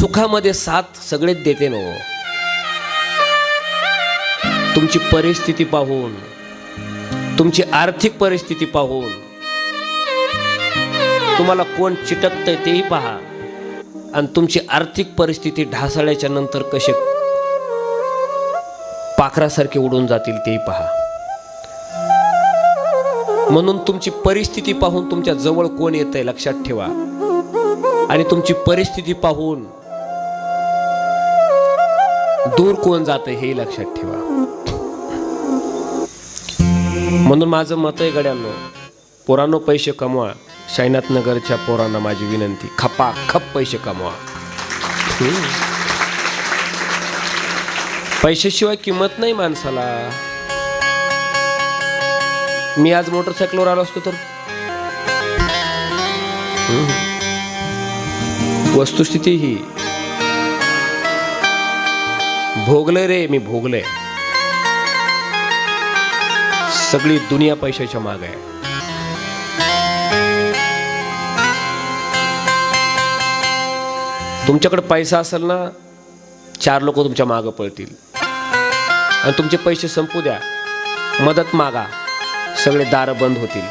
सुखामध्ये साथ सगळेच देते नो. हो. तुमची परिस्थिती पाहून तुमची आर्थिक परिस्थिती पाहून तुम्हाला कोण चिटकतंय तेही पहा. आणि तुमची आर्थिक परिस्थिती ढासळ्याच्या नंतर कसे पाखरासारखे उडून जातील तेही पहा. म्हणून तुमची परिस्थिती पाहून तुमच्या जवळ कोण येत आहे लक्षात ठेवा. आणि तुमची परिस्थिती पाहून दूर कोण जात हे लक्षात ठेवा. म्हणून माझं मत आहे गड्यांनो पोरांनो पैसे कमवा. शायनाथ नगरच्या पोरांना माझी विनंती खपा खप पैसे कमवा. पैशाशिवाय किंमत नाही माणसाला. मी आज मोटरसायकलवर आलो असतो तर? वस्तुस्थिती ही भोगले रे मी भोगले. सगळी दुनिया पैशाच्या माग आहे. तुमच्याकडे पैसा असेल ना चार लोक तुमच्या मागं पळतील. आणि तुमचे पैसे संपू द्या मदत मागा सगळे दार बंद होतील.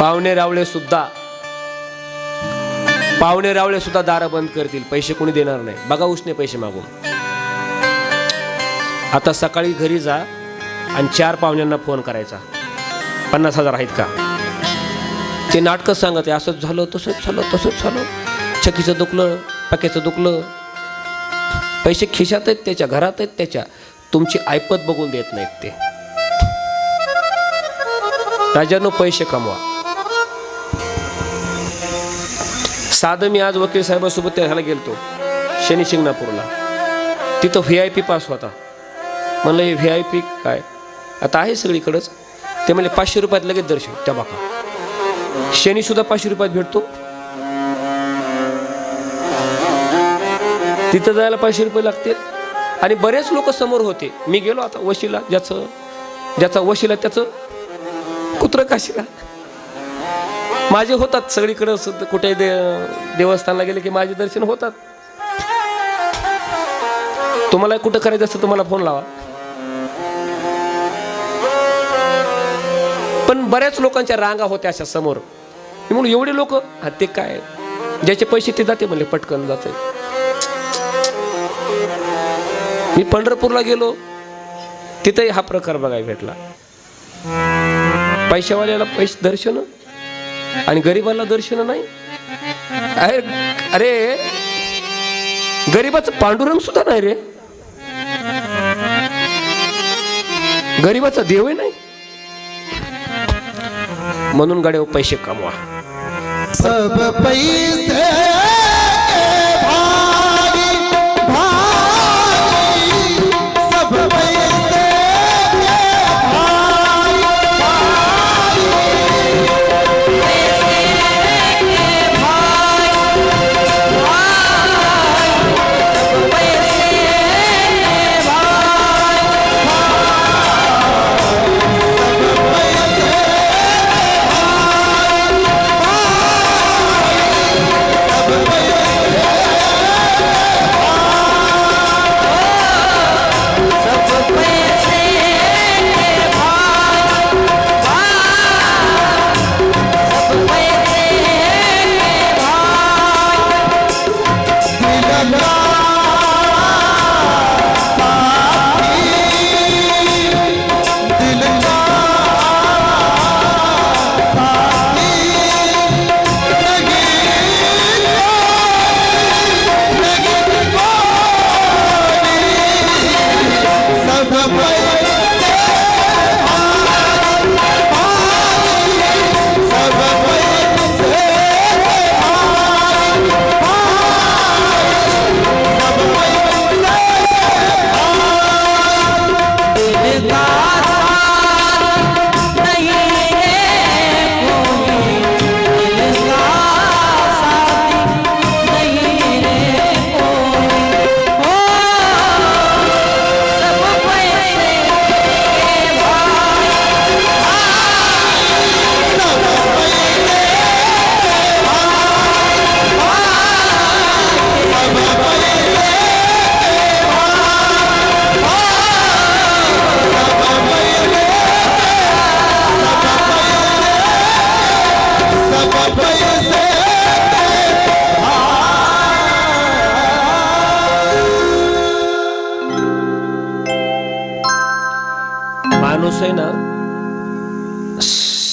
पावणे रावळे सुद्धा पाहुणे रावळे सुद्धा दार बंद करतील. पैसे कोणी देणार नाही. बघा उसने पैसे मागून. आता सकाळी घरी जा आणि चार पाहुण्यांना फोन करायचा. पन्नास हजार आहेत का? ते नाटकं सांगत आहे असंच झालं तसंच झालं तसंच झालं. चकीचं दुखलं पक्याचं दुखलं. पैसे खिशात आहेत त्याच्या घरात आहेत त्याच्या. तुमची ऐपत बघून देत नाहीत ते. राजानो पैसे कमवा. साधं मी आज वकील साहेबासोबत ह्याला गेलतो शनी शिंगणापूरला. तिथं व्ही आय पी पास होता. म्हणलं हे व्ही आय पी काय? आता आहे सगळीकडंच. ते म्हणले पाचशे रुपयात लगेच दर्शन त्या बाका. शनी सुद्धा पाचशे रुपयात भेटतो. तिथं जायला पाचशे रुपये लागतील. आणि बरेच लोक समोर होते. मी गेलो आता वशीला ज्याचं ज्याचा वशीला त्याचं कुत्र काशीला. माझे होतात. सगळीकडे सुद्धा कुठे दे देवस्थानला गेले की माझे दर्शन होतात. तुम्हाला कुठं करायचं असतं तुम्हाला फोन लावा. पण बऱ्याच लोकांच्या रांगा होत्या अशा समोर. म्हणून एवढे लोक हा ते काय ज्याचे पैसे ते जाते म्हणले पटकन जाते. मी पंढरपूरला गेलो. तिथेही हा प्रकार बघायला भेटला. पैशावाल्याला पैसे दर्शन. आणि गरिबाला दर्शन नाही? अरे अरे गरिबाचं पांडुरंग सुद्धा नाही रे. गरिबाचा देवही नाही. म्हणून गाड्या पैसे कमवा. सब पैसे सब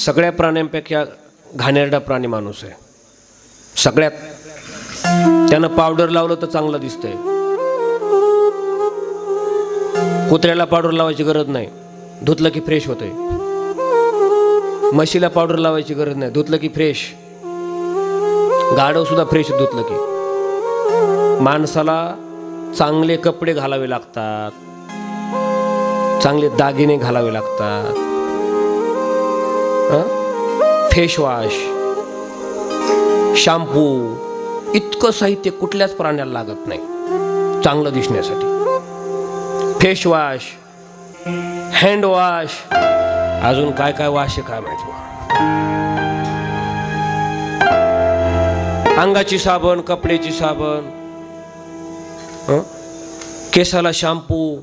सगळ्या प्राण्यांपेक्षा घाणेरडा प्राणी माणूस आहे. सगळ्यात. त्यानं पावडर लावलं तर चांगलं दिसतंय. कुत्र्याला पावडर लावायची गरज नाही. धुतलं की फ्रेश होतंय. म्हशीला पावडर लावायची गरज नाही. धुतलं की फ्रेश गाढव सुद्धा फ्रेश धुतलं की. माणसाला चांगले कपडे घालावे लागतात. चांगले दागिने घालावे लागतात. फेश वॉश शॅम्पू इतकं साहित्य कुठल्याच प्राण्याला लागत नाही. चांगलं दिसण्यासाठी. फेश वॉश हँड वॉश अजून काय काय वॉश आहे काय माहिती अंगाची साबण कपड्याची साबण केसाला शॅम्पू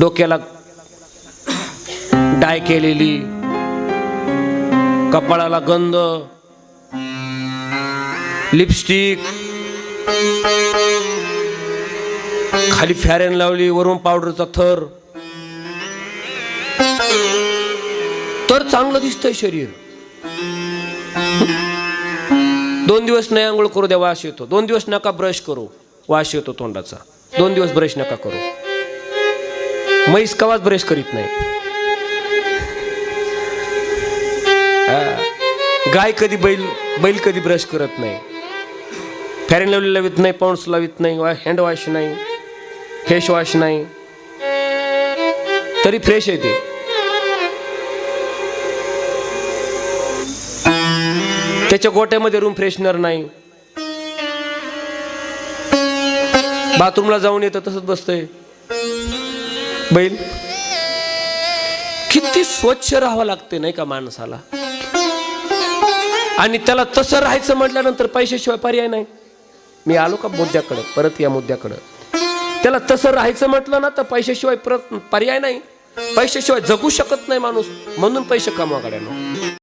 डोक्याला डाय केलेली कपाळाला गंध लिपस्टिक खाली फॅरेन लावली वरून पावडरचा थर. तर चांगलं दिसतंय शरीर. दोन दिवस नाही आंघोळ करू द्या वास येतो. दोन दिवस नका ब्रश करू वास येतो तोंडाचा. दोन दिवस ब्रश नका करू. म्हैस कवाच ब्रश करीत नाही. गाय कधी बैल बैल कधी ब्रश करत नाही. फॅरेन लावली लावित नाही पाऊंड्स लावित नाही वा हँड वॉश नाही फेस वॉश नाही. तरी फ्रेश आहे ते. त्याच्या गोट्यामध्ये रूम फ्रेशनर नाही. बाथरूमला जाऊन येतं तसंच बसतंय. बैल. किती स्वच्छ राहावं लागते नाही का माणसाला? आणि त्याला तसं राहायचं म्हटल्यानंतर पैशाशिवाय पर्याय नाही. मी आलो का मुद्द्याकडं? परत या मुद्द्याकडं. त्याला तसं राहायचं म्हटलं ना तर पैशाशिवाय परत पर्याय नाही. पैशाशिवाय जगू शकत नाही माणूस. म्हणून पैसे कमवा गाड्यानं.